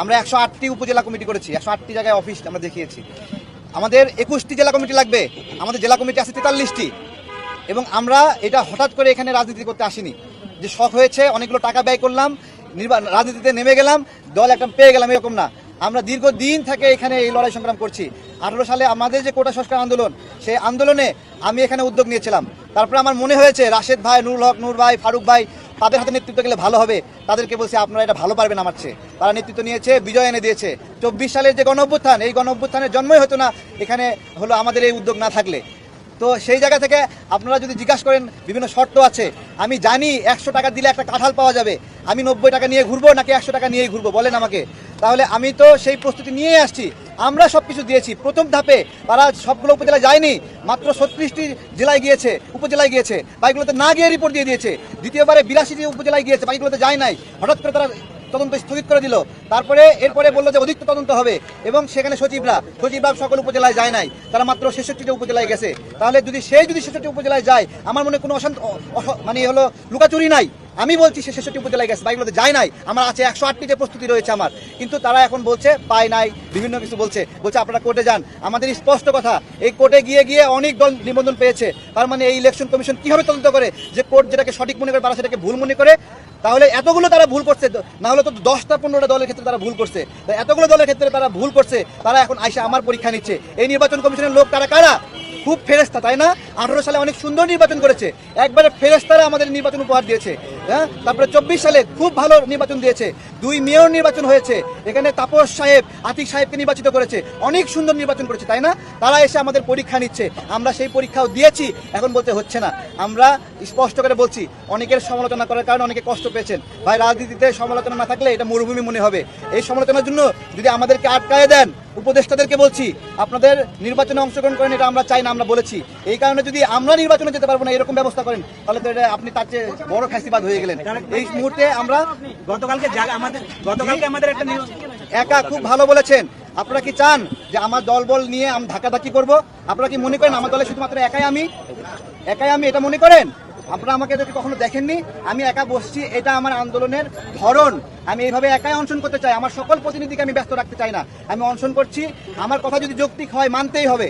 আমরা একশো আটটি উপজেলা কমিটি করেছি, একশো আটটি জায়গায় অফিস আমরা দেখিয়েছি। আমাদের একুশটি জেলা কমিটি লাগবে, আমাদের জেলা কমিটি আছে তেতাল্লিশটি। এবং আমরা এটা হঠাৎ করে এখানে রাজনীতি করতে আসিনি। যে শখ হয়েছে, অনেকগুলো টাকা ব্যয় করলাম রাজনীতিতে নেমে গেলাম, দল একটা পেয়ে গেলাম এরকম না। আমরা দীর্ঘদিন থেকে এখানে এই লড়াই সংগ্রাম করছি। আঠারো সালে আমাদের যে কোটা সংস্কার আন্দোলন, সেই আন্দোলনে আমি এখানে উদ্যোগ নিয়েছিলাম। তারপরে আমার মনে হয়েছে, রাশেদ ভাই, নুরুল হক, নূর ভাই, ফারুক ভাই তাদের হাতে নেতৃত্ব গেলে ভালো হবে। তাদেরকে বলছি, আপনারা এটা ভালো পারবেন আমার চেয়ে। তারা নেতৃত্ব নিয়েছে, বিজয় এনে দিয়েছে। চব্বিশ সালের যে গণ অভ্যুত্থান এই গণ অভ্যুত্থানের জন্মই হতো না। এখানে হলো আমাদের এই উদ্যোগ না থাকলে। তো সেই জায়গা থেকে আপনারা যদি জিজ্ঞাসা করেন, বিভিন্ন শর্ত আছে। আমি জানি একশো টাকা দিলে একটা কাঁঠাল পাওয়া যাবে। আমি নব্বই টাকা নিয়ে ঘুরবো নাকি একশো টাকা নিয়েই ঘুরবো? বলেন আমাকে। তাহলে আমি তো সেই প্রস্তুতি নিয়েই আসছি। আমরা সব কিছু দিয়েছি। প্রথম ধাপে তারা সবগুলো উপজেলায় যায়নি, মাত্র ছত্রিশটি জেলায় গিয়েছে, উপজেলায় গিয়েছে। বাকিগুলোতে না গিয়ে রিপোর্ট দিয়ে দিয়েছে। দ্বিতীয়বারে বিরাশিটি উপজেলায় গিয়েছে, বাকিগুলোতে যায় নাই। হঠাৎ করে তারা তদন্ত স্থগিত করে দিল। তারপরে এরপরে বলল যে অধিক তদন্ত হবে এবং সেখানে সচিবরা সচিবরা সকল উপজেলায় যায় নাই। তারা মাত্র ছেষট্টিটা উপজেলায় গেছে। তাহলে যদি সেই যদি ছেষট্টি উপজেলায় যায়, আমার মনে কোনো অশান্ত মানে হলো লুকাচুরি নাই। আমি বলছি সে ছেষট্টি উপজেলায় গেছে, বাইকগুলোতে যায় নাই। আমার আছে একশো আটটিতে প্রস্তুতি রয়েছে আমার। কিন্তু তারা এখন বলছে, পায় নাই, বিভিন্ন কিছু বলছে। বলছে, আপনারা কোর্টে যান। আমাদের স্পষ্ট কথা, এই কোর্টে গিয়ে গিয়ে অনেক দল নিবন্ধন পেয়েছে। তার মানে এই ইলেকশন কমিশন কীভাবে তদন্ত করে যে কোর্ট যেটাকে সঠিক মনে করে, তারা সেটাকে ভুল মনে করে? তাহলে এতগুলো তারা ভুল করছে, না হলে তো দশটা, পনেরোটা দলের ক্ষেত্রে তারা ভুল করছে। এতগুলো দলের ক্ষেত্রে তারা ভুল করছে, তারা এখন আইসে আমার পরীক্ষা নিচ্ছে। এই নির্বাচন কমিশনের লোক তারা কারা? খুব ফেরেস্তা তাই না? আঠারো সালে অনেক সুন্দর নির্বাচন করেছে। একবারে ফেরেস্তারা আমাদের নির্বাচন উপহার দিয়েছে। হ্যাঁ? তারপরে চব্বিশ সালে খুব ভালো নির্বাচন দিয়েছে। দুই মেয়র নির্বাচন হয়েছে। এখানে তাপস সাহেব, আতিক সাহেবকে নির্বাচিত করেছে। অনেক সুন্দর নির্বাচন করেছে, তাই না? তারা এসে আমাদের পরীক্ষা নিচ্ছে। আমরা সেই পরীক্ষাও দিয়েছি, এখন বলতে হচ্ছে না। আমরা স্পষ্ট করে বলছি, অনেকের সমালোচনা করার কারণে অনেকে কষ্ট পেয়েছেন। ভাই, রাজনীতিতে সমালোচনা না থাকলে এটা মরুভূমি মনে হবে। এই সমালোচনার জন্য যদি আমাদেরকে আটকায় দেন, উপদেষ্টাদেরকে বলছি, আপনাদের নির্বাচনে অংশগ্রহণ করেন, এটা আমরা চাই না, আমরা বলেছি। এই কারণে যদি আমরা নির্বাচনে যেতে পারব না, এরকম ব্যবস্থা করেন, তাহলে তো এটা আপনি তার চেয়ে বড় খাসিবাদ হয়ে গেলেন। এই মুহূর্তে আমরা গতকালকে আমাদের গতকালকে আমাদের একটা একা খুব ভালো বলেছেন। আপনারা কি চান যে আমার দল বল নিয়ে আমি ধাক্কাধাক্কি করব? আপনারা কি মনে করেন আমার দলে শুধুমাত্র একাই আমি? একাই আমি এটা মনে করেন? আপনারা আমাকে এদেরকে কখনো দেখেননি? আমি একা বসছি, এটা আমার আন্দোলনের ধরন। আমি এইভাবে একাই অনশন করতে চাই। আমার সকল প্রতিনিধিকে আমি ব্যস্ত রাখতে চাই না। আমি অনশন করছি। আমার কথা যদি যৌক্তিক হয়, মানতেই হবে।